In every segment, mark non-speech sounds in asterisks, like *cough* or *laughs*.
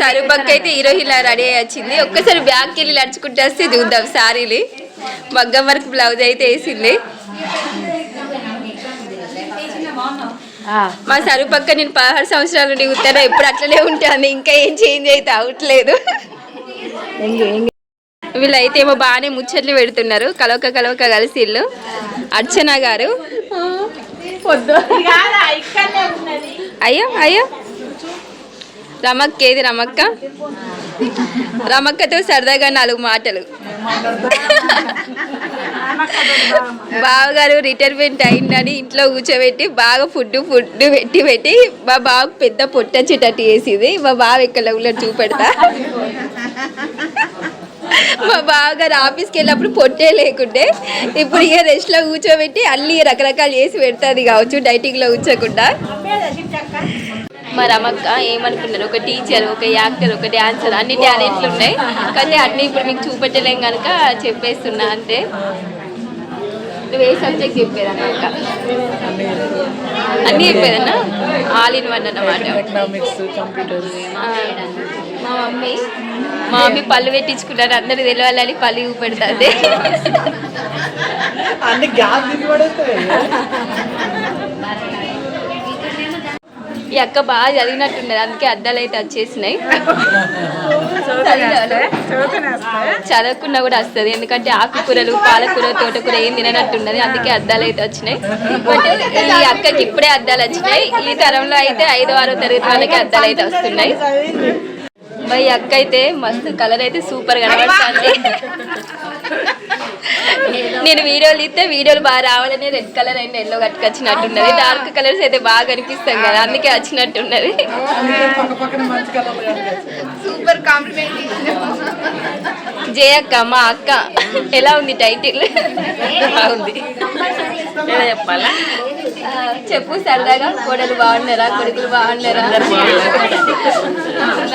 సరుపక్క అయితే హీరో ఇలా రెడీ అయ్యి వచ్చింది ఒక్కసారి బ్యాగ్కి వెళ్ళి నడుచుకుంటే వస్తే చూద్దాం సారీలు. మగ్గం వర్క్ బ్లౌజ్ అయితే వేసింది. మా సరుపక్క నేను పదహారు సంవత్సరాల నుండి ఉత్తరా ఎప్పుడు అట్లనే ఉంటాను. ఇంకా ఏం చేంజ్ అయితే అవట్లేదు వీళ్ళైతే ఏమో బాగానే ముచ్చట్లు పెడుతున్నారు. కలవక కలవక కలిసి ఇల్లు. అర్చన గారు. అయ్యో అయ్యో. రమక్క ఏది రమక్క? రమక్కతో సరదాగా నాలుగు మాటలు. బావగారు రిటైర్మెంట్ అయిందని ఇంట్లో కూర్చోబెట్టి బాగా ఫుడ్ ఫుడ్ పెట్టి పెట్టి మా బావకు పెద్ద పొట్టచ్చేటట్టు వేసింది. మా బావ ఎక్కడ ఊళ్ళో చూపెడతా? మా బావగారు ఆఫీస్కి వెళ్ళినప్పుడు పొట్టే లేకుండే. ఇప్పుడు ఇక రెస్ట్లో కూర్చోబెట్టి అన్ని రకరకాలు చేసి పెడుతుంది కావచ్చు డైటింగ్లో కూర్చోకుండా. మా రమక్క ఏమనుకున్నారు? ఒక టీచర్ ఒక యాక్టర్ ఒక డాన్సర్ అన్ని టాలెంట్లు ఉన్నాయి. కానీ అన్ని ఇప్పుడు మీకు చూపెట్టలేం కనుక చెప్పేస్తున్నా అంతే నువ్వు ఏ సబ్జెక్ట్ చెప్పేదన్న అక్క అన్నీ చెప్పేదన్నా? ఆల్ ఇన్ వన్ అన్నమాట. మా మమ్మీ మా మమ్మీ పళ్ళు పెట్టించుకున్నారు అందరు తెలవాలని పళ్ళు చూపెడుతుంది. అన్ని పడేస్తాయి ఈ అక్క బాగా చదివినట్టున్నది అందుకే అద్దాలు అయితే వచ్చేసినాయి. చదవకున్నా కూడా వస్తుంది ఎందుకంటే ఆకుకూరలు పాలకూర తోటకూర ఏం తిననట్టున్నది అందుకే అద్దాలు అయితే వచ్చినాయి. బట్ ఈ అక్కకి ఇప్పుడే అద్దాలు వచ్చినాయి ఈ తరంలో అయితే ఐదో ఆరో తరగతి వాళ్ళకి అద్దాలు అయితే వస్తున్నాయి. మరి అక్క అయితే మస్తు కలర్ అయితే సూపర్ కనబడుతుంది. *laughs* నేను వీడియోలు ఇస్తే వీడియోలు బాగా రావాలని రెడ్ కలర్ అండ్ ఎల్లో కట్టుకొచ్చినట్టున్నది. డార్క్ కలర్స్ అయితే బాగా కనిపిస్తాం కదా అందుకే వచ్చినట్టున్నది. పక్క పక్కన మంచి కలర్ సూపర్ కాంప్లిమెంట్ జయక్క మా అక్క. ఎలా ఉంది టైటిల్? బాగుంది. చెప్పాలా? చెప్పు సరదాగా. కోడలు బాగున్నారా? కొడుకులు బాగున్నారా.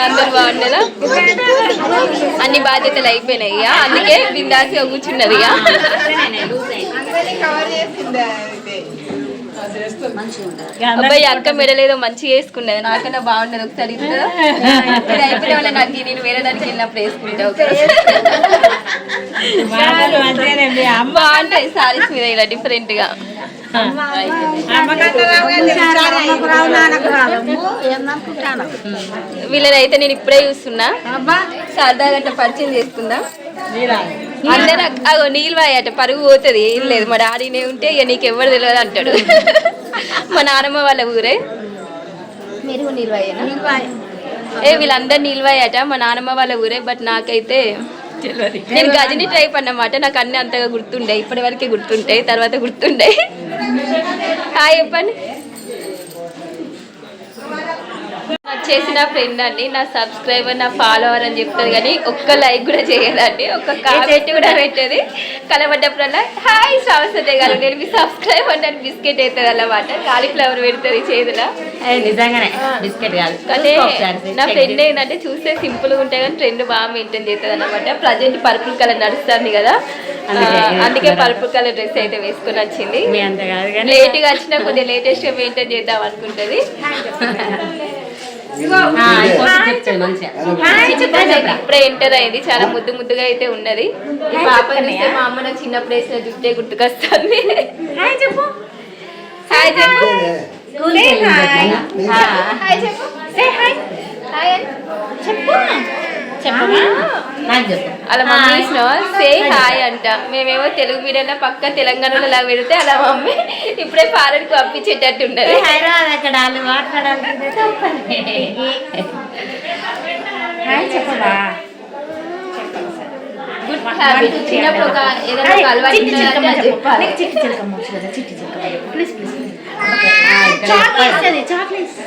అందరు బాగున్నారా అన్ని బాధ్యతలు అయిపోయినాయి ఇక. అందుకే బిందాసి కూర్చున్నది ఇక. అబ్బాయి అక్క మెడలేదో మంచిగా వేసుకున్నది. నాకన్నా బాగున్నది ఒకసారి అయిపోయిన నాకు నేను వేరే దానికి వెళ్ళినప్పుడు వేసుకుంటా బాగుంటాయి సారీస్ మీద ఇలా డిఫరెంట్గా. వీళ్ళనైతే నేను ఇప్పుడే చూస్తున్నా. సరదాగా అట్లా పరిచయం చేసుకుందా. అందరూ అగో నీళ్ళు అట పరుగు పోతుంది. ఏం లేదు మా డాడీనే ఉంటే ఇక నీకు ఎవరు తెలియదు అంటాడు. మా నాన్నమ్మ వాళ్ళ ఊరే. మీరు నిల్వాయేనా ఏ వీళ్ళందరూ నిల్వాయట మా నాన్నమ్మ వాళ్ళ ఊరే బట్ నాకైతే నేను గజని టైప్ అన్నమాట నాకు అన్ని అంతగా గుర్తుండే. ఇప్పటి వరకే గుర్తుంటాయి తర్వాత గుర్తుండే. హాయ్ చెప్పండి. చేసిన ఫ్రెండ్ అండి. నా సబ్స్క్రైబర్ నా ఫాలోవర్ అని చెప్తుంది కానీ ఒక్క లైక్ కూడా చేయదండి. ఒక్క కామెంట్ కూడా పెట్టేది. కలబడ్డప్పుడల్లా హాయ్ శ్రావసతే గారు. నేను మీ సబ్స్క్రైబర్ అని బిస్కెట్ అవుతుంది అన్నమాట. కాలీఫ్లవర్ పెడుతుంది చేతిలో. నిజంగానే. బిస్కెట్ కాదు. కానీ నా ఫ్రెండ్ ఏంటంటే చూస్తే సింపుల్గా ఉంటాయి కానీ ట్రెండ్ బాగా మెయింటైన్ చేస్తుంది అనమాట ప్రజెంట్ పర్పుల్ కలర్ నడుస్తుంది కదా. అందుకే పర్పుల్ కలర్ డ్రెస్ అయితే వేసుకొని వచ్చింది. మీ అంత కాదు కానీ లేట్గా వచ్చినా కొద్దిగా లేటెస్ట్గా మెయింటైన్ చేద్దాం అనుకుంటది. ఇప్పుడే ఎంటర్ అయింది చాలా ముద్దు ముద్దుగా అయితే ఉన్నది. ఈ పాప చూస్తే మా అమ్మ నాకు చిన్నప్పుడు వేసిన జుట్టే గుర్తుకొస్తుంది. హాయ్ చెప్పు. హాయ్ చెప్పు. హాయ్ చెప్పు. చెప్పు చెప్పమా అలా మమ్మీ సే హాయ్ అంట. మేమేమో తెలుగు మీడియంలో పక్క తెలంగాణలో అలా పెడితే అలా మమ్మీ ఇప్పుడే ఫారెన్కు పంపించేటట్టు హ్యాబిట్ చిన్నప్పుడు ఒక ఏదైనా ఒక అలవాటు ఉన్నదంటే అది చెప్పాలి చిట్టి చిలకమ్మ వచ్చు కదా చిట్టి చిలకమ్మ. ప్లీజ్ ప్లీజ్ చాక్లెట్స్ చాక్లెట్స్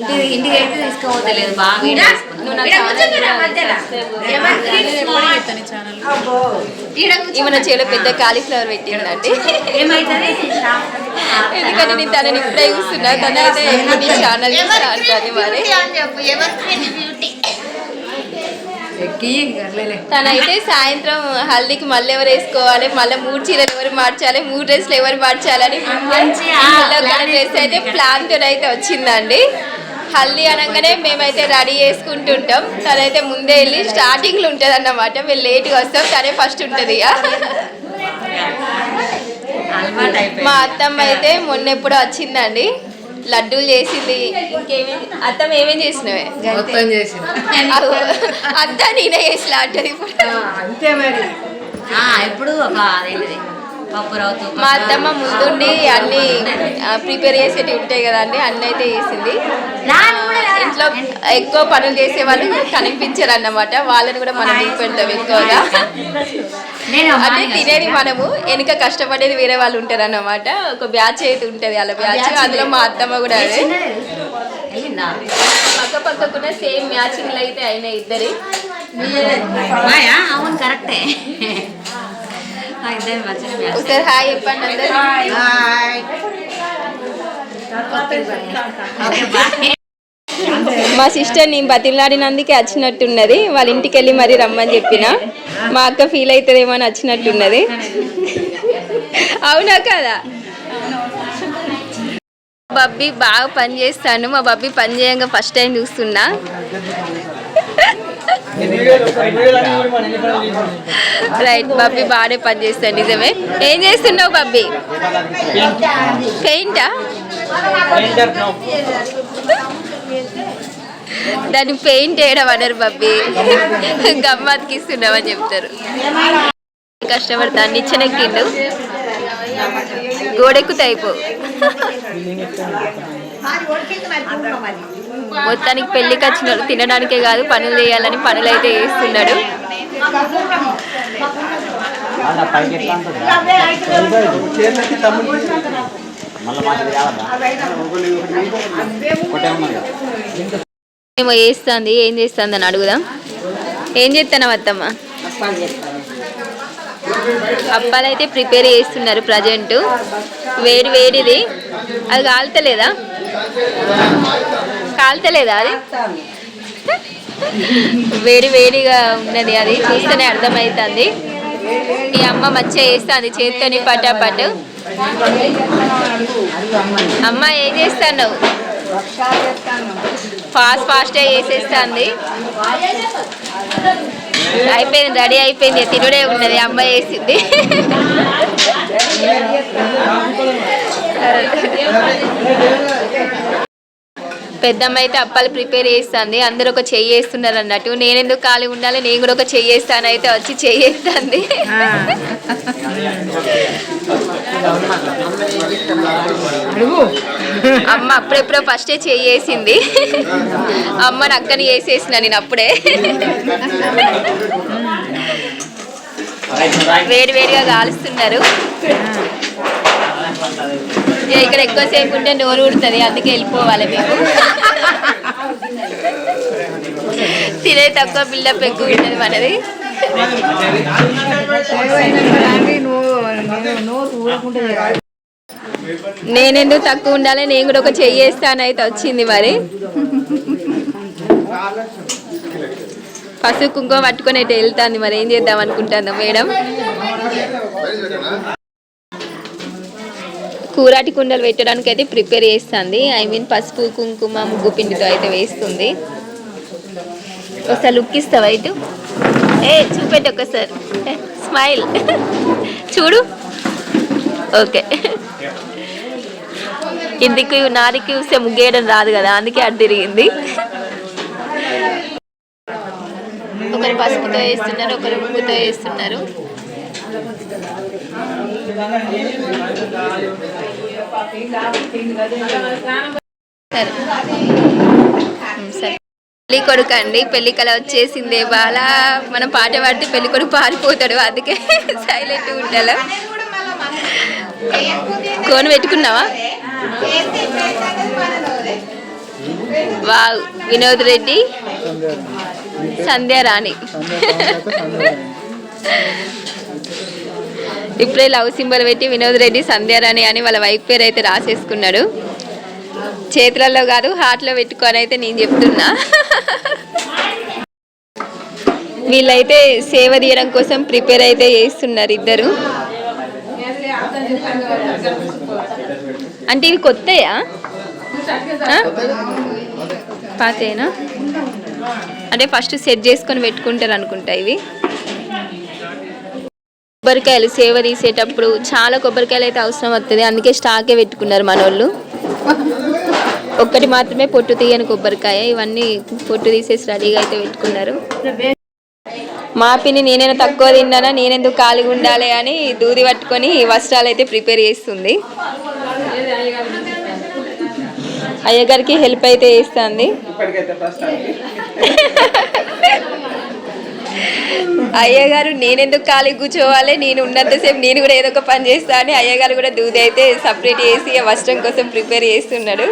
ఇంటికి ఇంటికి అయితే తీసుకోవద్దు బాగా చేలో పెద్ద కాలీఫ్లవర్ పెట్టిందండి. ఎందుకంటే నేను తనని ఇప్పుడే చూస్తున్నా. తనైతే నీ ఛానల్ చూస్తా అంటాను మరి. తనైతే సాయంత్రం హల్దీకి మళ్ళీ ఎవరు వేసుకోవాలి మళ్ళీ మూడు చీరలు ఎవరు మార్చాలి మూడు డ్రెస్లు ఎవరు మార్చాలని డ్రెస్ అయితే ప్లాన్తో అయితే వచ్చిందండి. హల్దీ అనగానే మేమైతే రెడీ చేసుకుంటుంటాం. తనైతే ముందే వెళ్ళి స్టార్టింగ్లో ఉంటుంది అన్నమాట మేము లేట్గా వస్తాం. తనే ఫస్ట్ ఉంటుంది మా అత్తమ్మ అయితే మొన్న ఎప్పుడో వచ్చిందండి. లడ్డూలు చేసింది. ఇంకేమేమి అత్తమ్మ ఏమేం చేసినవే? అత్త నేనే చేసిన అంటది ఇప్పుడు. అంతే మరి. ఆ, ఎప్పుడు ఒక మా అత్తమ్మ ముందుండి అన్ని ప్రిపేర్ చేసేటివి ఉంటాయి కదండి అన్ని అయితే చేసింది? ఇంట్లో ఎక్కువ పనులు చేసే వాళ్ళు కనిపించారు అన్నమాట వాళ్ళని కూడా మనం పెడతాం ఎక్కువగా నేను అంటే తినేది మనము వెనుక కష్టపడేది వేరే వాళ్ళు ఉంటారు అన్నమాట ఒక బ్యాచ్ అయితే ఉంటది అలా బ్యాచ్ అందులో మా అత్తమ్మ కూడా అదే? పక్క పక్కకున్న సేమ్ మ్యాచింగ్ అయితే అయినాయి ఇద్దరి? అవును కరెక్టే ఆ, ఇద్దరు మంచిగా match. ఒకసారి హాయ్ చెప్పండి అందరు ఓకే, బాయ్. మా సిస్టర్ నేను బతిలాడినందుకే వచ్చినట్టున్నది వాళ్ళ ఇంటికి వెళ్ళి మరీ రమ్మని చెప్పిన. మా అక్క ఫీల్ అవుతుందేమో అని వచ్చినట్టున్నది అవునా కదా? బబ్బీ బాగా పని చేస్తాను మా బబ్బీ పని చేయంగా ఫస్ట్ టైం చూస్తున్నా. రైట్ బబ్బీ బాగానే పని చేస్తాను నిజమే. ఏం చేస్తున్నావు బబ్బీ పెయింటా దాన్ని పెయింట్ వేయడం అనరు బబ్బీ గమ్మత్కి ఇస్తున్నామని చెప్తారు. కష్టపడతా నిచ్చెనెక్కిండు గోడెక్కుతా అయిపో. మొత్తానికి పెళ్ళికి వచ్చినాడు తినడానికే కాదు పనులు చేయాలని పనులు అయితే చేస్తున్నాడు ఏమో చేస్తుంది ఏం చేస్తుంది అని అడుగుదాం. ఏం చేస్తాను అత్తమ్మ? అప్పాలు అయితే ప్రిపేర్ చేస్తున్నారు ప్రజెంట్. వేడి వేడిది. అది కాలుతలేదా? కాలుతలేదా అది? వేడి వేడిగా ఉన్నది అది. చూస్తేనే అర్థమవుతుంది ఈ అమ్మ మంచిగా చేస్తుంది చేత్తోని పటాపట్. అమ్మ ఏం చేస్తాను ఫాస్ట్ ఫాస్ట్గా చేసేస్తుంది. అయిపోయింది రెడీ అయిపోయింది. తినుడే ఉన్నది అమ్మ వేసింది *laughs* పెద్దమ్మ అయితే అప్పాలు ప్రిపేర్ చేస్తుంది. అందరూ ఒక చెయ్యి వేస్తున్నారు అన్నట్టు. నేను ఎందుకు ఖాళీ ఉండాలి? నేను కూడా ఒక చెయ్యి వేస్తాను అయితే వచ్చి చెయ్యి వేస్తుంది. అమ్మ అప్పుడెప్పుడో ఫస్టే చెయ్యి వేసింది. అమ్మని అక్కని వేసేసిన నేను అప్పుడే. వేడి వేడిగా కాలుస్తున్నారు. ఇక్కడ ఎక్కువసేపు ఉంటే నోరు ఉడుతుంది అందుకే వెళ్ళిపోవాలి మేము. తినే తక్కువ బిల్డప్ ఎక్కువ ఉంటుంది మనది. నేనెందుకు తక్కువ ఉండాలి నేను కూడా ఒక చెయ్యి వేస్తాను అయితే వచ్చింది మరి. పసుపు కుంకుమ పట్టుకొని అయితే వెళ్తాంది మరి ఏం చేద్దాం అనుకుంటాను మేడం? కూరాటి కుండలు పెట్టడానికి అయితే ప్రిపేర్ చేస్తుంది. ఐ మీన్ పసుపు కుంకుమ ముగ్గు పిండితో అయితే వేస్తుంది. ఒకసారి లుక్ ఇస్తావా ఇటు? ఏ చూపెట్టి ఒకసారి. స్మైల్ చూడు. ఓకే ఇందుకు నారికి చూస్తే ముగ్గేయడం రాదు కదా అందుకే అటు తిరిగింది. ఒకరు పసుపుతో వేస్తున్నారు ఒకరు ముగ్గుతో వేస్తున్నారు. సరే. పెళ్ళి కొడుకు అండి. పెళ్ళి కళ వచ్చేసిందే. బాల మనం పాట పాడితే పెళ్ళి కొడుకు పారిపోతాడు. అందుకే సైలెంట్ ఉండాలి? కోను పెట్టుకున్నావా? వావ్. వినోద్ రెడ్డి. సంధ్య రాణి ఇప్పుడే లవ్ సింబల్ పెట్టి వినోద్ రెడ్డి సంధ్యారాణి అని వాళ్ళ వైఫ్ పేరు అయితే రాసేసుకున్నాడు. చేతులలో కాదు హార్ట్లో పెట్టుకొని అయితే నేను చెప్తున్నా. వీళ్ళైతే సేవ తీయడం కోసం ప్రిపేర్ అయితే చేస్తున్నారు ఇద్దరు. అంటే ఇవి కొత్తయా? పాతేనా అంటే ఫస్ట్ సెట్ చేసుకొని పెట్టుకుంటారు అనుకుంటా ఇవి. కొబ్బరికాయలు సేవ తీసేటప్పుడు చాలా కొబ్బరికాయలు అయితే అవసరం వస్తుంది అందుకే స్టాకే పెట్టుకున్నారు మన వాళ్ళు ఒక్కటి మాత్రమే పొట్టు తీయని కొబ్బరికాయ. ఇవన్నీ పొట్టు తీసేసి రెడీగా అయితే పెట్టుకున్నారు. మా పిన్ని నేనైనా తక్కువ తిన్నానా? నేనెందుకు ఖాళీగా ఉండాలి అని దూది పట్టుకొని వస్త్రాలు అయితే ప్రిపేర్ చేస్తుంది. అయ్యగారికి హెల్ప్ అయితే చేస్తుంది. *laughs* అయ్యగారు నేనెందుకు ఖాళీ కూర్చోవాలి? నేను ఉన్నంతసేపు నేను కూడా ఏదో ఒక పని చేస్తా అని అయ్యగారు కూడా దూది అయితే సపరేట్ చేసి వస్త్రం కోసం ప్రిపేర్ చేస్తున్నాడు.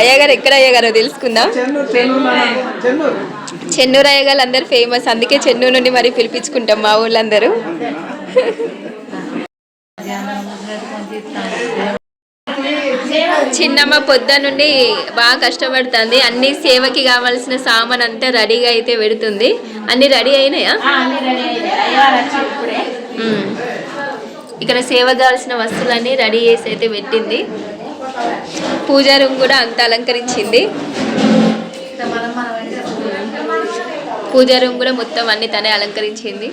అయ్యగారు ఎక్కడ అయ్యగారో తెలుసుకుందాం. చెన్నూరు చెన్నూరు అయ్యగారు అందరు ఫేమస్ అందుకే చెన్నూరు నుండి మరి పిలిపించుకుంటాం మా ఊళ్ళందరూ. చిన్నమ్మ పొద్దు నుండి బాగా కష్టపడుతుంది. అన్ని సేవకి కావాల్సిన సామాన్ అంతా రెడీగా అయితే పెడుతుంది. అన్ని రెడీ అయినాయా. ఇక్కడ సేవ కావాల్సిన వస్తువులన్నీ రెడీ చేసి అయితే పెట్టింది. పూజా రూమ్ కూడా అంత అలంకరించింది. పూజా రూమ్ కూడా మొత్తం అన్ని తనే అలంకరించింది.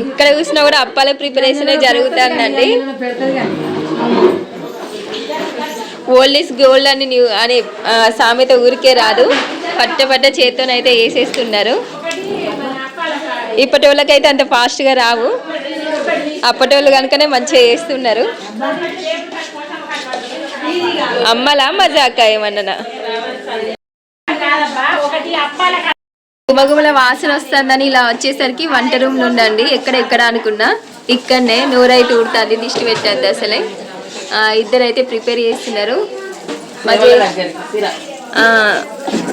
ఎక్కడ చూసినా కూడా అప్పాల ప్రిపరేషన్ జరుగుతుందండి. ఓల్డ్ ఇస్ గోల్డ్ అని న్యూ అని సామెత ఊరికే రాదు. పట్ట పట్ట చేత్తోనైతే వేసేస్తున్నారు. ఇప్పటి వాళ్ళకైతే అంత ఫాస్ట్గా రావు. అప్పటి వాళ్ళు కనుకనే మంచిగా చేస్తున్నారు. అమ్మలా మజాక ఏమన్నా గుమగుమల వాసన వస్తుందని ఇలా వచ్చేసరికి వంట రూమ్ నుండండి. ఎక్కడ ఎక్కడ అనుకున్నా ఇక్కడనే నోరైతే ఊడుతుంది దిష్టి పెట్టద్దు అసలే. ఇద్దరైతే ప్రిపేర్ చేస్తున్నారు.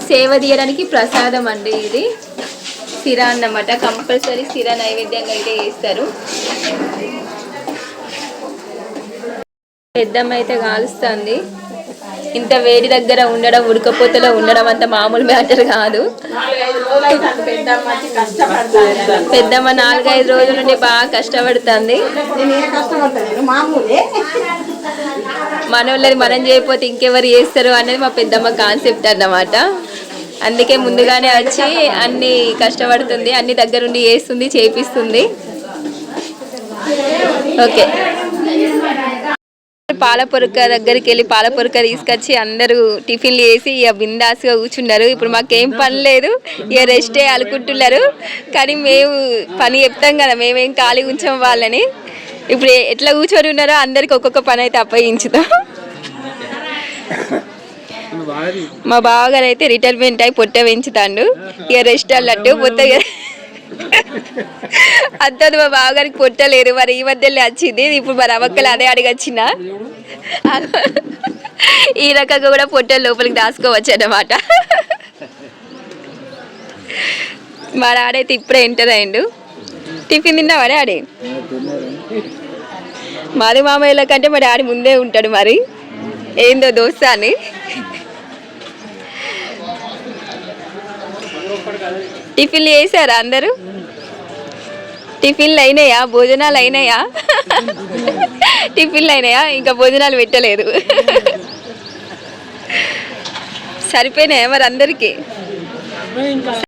సేవ తీయడానికి ప్రసాదం అండి ఇది. సిరా అన్నమాట. కంపల్సరీ సిరా నైవేద్యంగా అయితే చేస్తారు. పెద్దమ్మ అయితే కాలుస్తుంది. ఇంత వేడి దగ్గర ఉండడం ఉడకపోతలో ఉండడం అంత మామూలు మ్యాటర్ కాదు. పెద్దమ్మ నాలుగైదు రోజుల నుండి బాగా కష్టపడుతుంది. మనోళ్ళది మనం చేయకపోతే ఇంకెవరు చేస్తారు అనేది మా పెద్దమ్మ కాన్సెప్ట్ అన్నమాట. అందుకే ముందుగానే వచ్చి అన్ని కష్టపడుతుంది అన్ని దగ్గరుండి చేస్తుంది చేపిస్తుంది. ఓకే. పాల పొరక దగ్గరికి వెళ్ళి పాల పొరక తీసుకొచ్చి అందరూ టిఫిన్లు చేసి ఇక బిందాస్గా కూర్చున్నారు. ఇప్పుడు మాకేం పని లేదు. ఇక రెస్టే అనుకుంటున్నారు కానీ మేము పని చెప్తాం కదా మేమేం ఖాళీ ఉంచాం వాళ్ళని. ఇప్పుడు ఎట్లా కూర్చొని ఉన్నారో అందరికి ఒక్కొక్క పని అయితే అప్పగించుదాం మా బావగారు అయితే రిటైర్మెంట్ అయి పొట్ట పెంచుతాండు. ఇక రెస్ట్ అన్నట్టు మొత్తం అంతది మా బావగారికి పొట్టలేదు మరి ఈ మధ్యలో వచ్చింది. ఇప్పుడు మరి అవక్కలు అదే అడిగచ్చిన. ఈ రకంగా కూడా పొట్టలు లోపలికి దాచుకోవచ్చు అన్నమాట. మా డాడైతే ఇప్పుడే ఎంటర్ అయిండు. టిఫిన్ తిన్నావా డాడీ? మాది మామయ్యల కంటే మా డాడీ ముందే ఉంటాడు మరి. ఏందో దోశ అని. టిఫిన్లు చేశారా అందరూ? టిఫిన్లు అయినాయా? భోజనాలు అయినాయా? టిఫిన్లు అయినాయా? ఇంకా భోజనాలు పెట్టలేదు. సరిపోయినాయా మరి అందరికీ?